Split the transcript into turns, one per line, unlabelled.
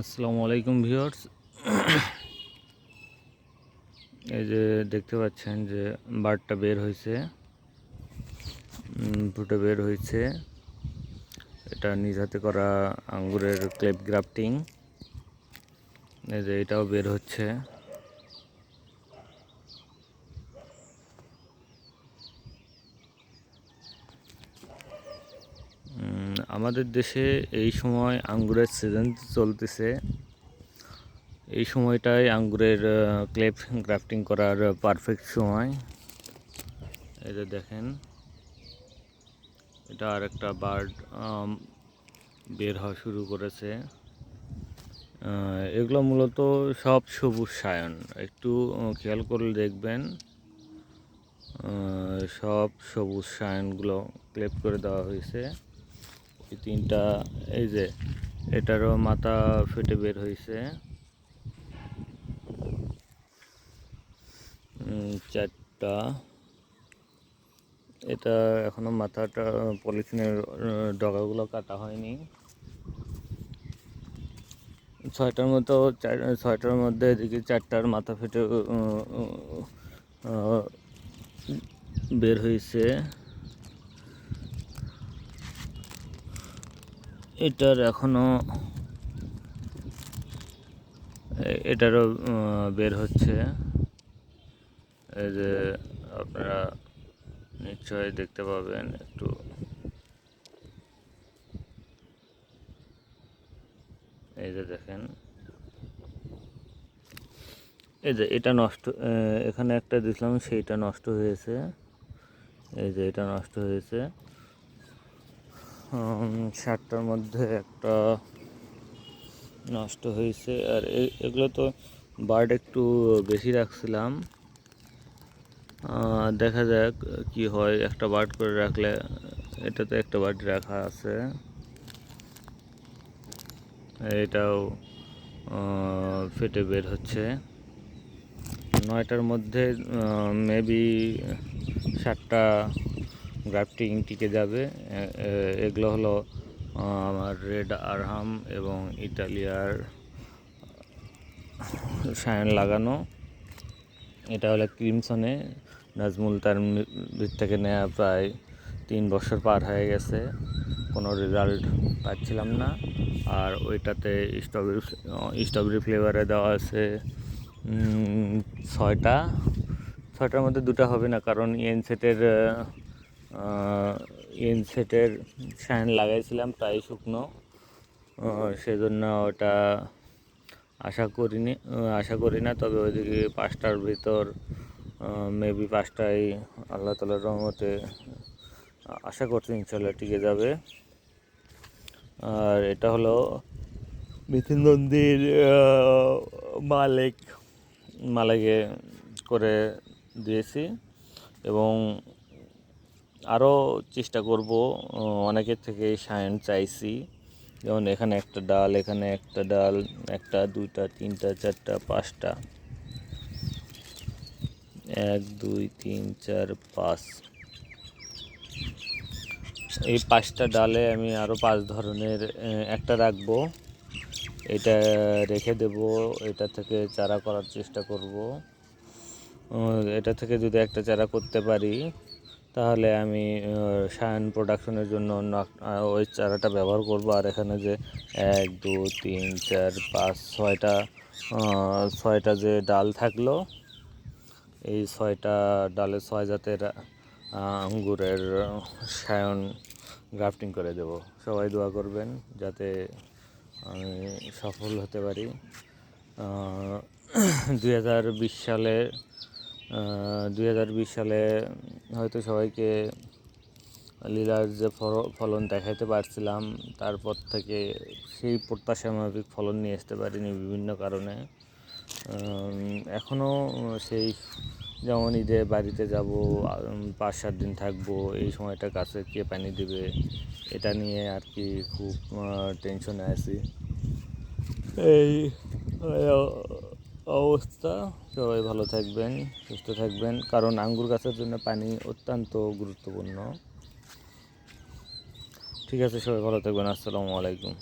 আসসালামু আলাইকুম ভিউয়ার্স। এই যে দেখতে পাচ্ছেন যে বার্ডটা বের হয়েছে ফুটে বের হয়েছে। এটা নিজ হাতে করা আঙ্গুরের ক্লেপ গ্রাফটিং। এই যে এটাও বের হচ্ছে। আমাদের দেশে এই সময় আঙ্গুরের সিজন চলতেছে। এই সময়টাই আঙ্গুরের ক্লেপ গ্রাফটিং করার পারফেক্ট সময়। এই যে দেখেন, এটা আর একটা বার্ড বের হওয়া শুরু করেছে। এগুলো মূলত সব সবুজ সায়ন। একটু খেয়াল করলে দেখবেন সব সবুজ সায়নগুলো ক্লেপ করে দেওয়া হয়েছে। এই তিনটা, এই যে, এটারও মাথা ফেটে বের হয়েছে চারটা। এটা এখনও মাথাটা, পলিথিনের ডগাগুলো কাটা হয়নি। ছয়টার মতো ছয়টার মধ্যে এদিকে চারটার মাথা ফেটে বের হয়েছে এটার এখনও, এ- এটারও বের হচ্ছে। এই যে আপনারা নিশ্চয়ই দেখতে পাবেন একটু। এই যে দেখেন। এই যে এটা নষ্ট এখানে একটা দিছিলাম সেইটা নষ্ট হয়েছে। এই যে এটা নষ্ট হয়েছে। শার্টটার মধ্যে একটা নষ্ট হয়েছে। আর এগুলো তো বার্ড একটু বেশি রাখছিলাম। দেখা যাক কি হয়। একটা বার্ড করে রাখলে এটাতে একটা বার্ড রাখা আছে। এটাও ফেটে বের হচ্ছে। নয়টার মধ্যে মেবি সাতটা গ্রাফটিং টিকে যাবে। এগুলো হলো আমার রেড আরহাম এবং ইটালিয়ার সায়ন লাগানো। এটা হলো ক্রিমসনে। নাজমুল তার ভিত থেকে নেওয়া প্রায় তিন বছর পার হয়ে গেছে। কোনো রেজাল্ট পাচ্ছিলাম না। আর ওইটাতে স্ট্রবেরি স্ট্রবেরি ফ্লেভারে দেওয়া আছে ছয়টা। ছয়টার মধ্যে দুটো হবে না, কারণ ইএন সেটের ইএন সেটের লাগাইছিলাম, প্রায় শুকনো। সেজন্য ওটা আশা করিনি আশা করি না, তবে ওইদিকে পাঁচটার ভিতর মেবি পাঁচটায় আল্লাহ তালার রহমতে আশা করছি ইনশাল্লাহ টিকে যাবে। আর এটা হলো মিথুন নন্দীর মালিক, মালিকে করে দিয়েছি। এবং আরও চেষ্টা করব অনেকের থেকে সায়ন চাইছি। যেমন এখানে একটা ডাল, এখানে একটা ডাল, একটা, দুইটা, তিনটা, চারটা, পাঁচটা। এক, দুই, তিন, চার, পাঁচ। এই পাঁচটা ডালে আমি আরও পাঁচ ধরনের একটা রাখব। এটা রেখে দেব, এটা থেকে চারা করার চেষ্টা করব। এটা থেকে যদি একটা চারা করতে পারি তাহলে আমি সায়ান প্রোডাকশনের জন্য আহ, ওই চারাটা ব্যবহার করব। আর এখানে যে এক দু তিন চার পাঁচ ছয়টা ছয়টা যে ডাল থাকল এই ছয়টা ডালে ছয় জাতের আঙ্গুরের সায়ন গ্রাফটিং করে দেব। সবাই দোয়া করবেন যাতে আমি সফল হতে পারি। দুই হাজার বিশ সালে দুই হাজার বিশ সালে হয়তো সবাইকে লীলার যে ফল- ফলন দেখাতে পারছিলাম, তারপর থেকে সেই প্রত্যাশা মাফিক ফলন নিয়ে আসতে পারিনি বিভিন্ন কারণে। এখনও সেই যেমন ঈদে বাড়িতে যাব পাঁচ সাত দিন থাকব, এই সময়টা গাছে কে পানি দেবে, এটা নিয়ে আর কি খুব টেনশনে আছি। এই অবস্থা। সবাই ভালো থাকবেন, সুস্থ থাকবেন। কারণ আঙ্গুর গাছের জন্য পানি অত্যন্ত গুরুত্বপূর্ণ। ঠিক আছে, সবাই ভালো থাকবেন। আসসালামু আলাইকুম।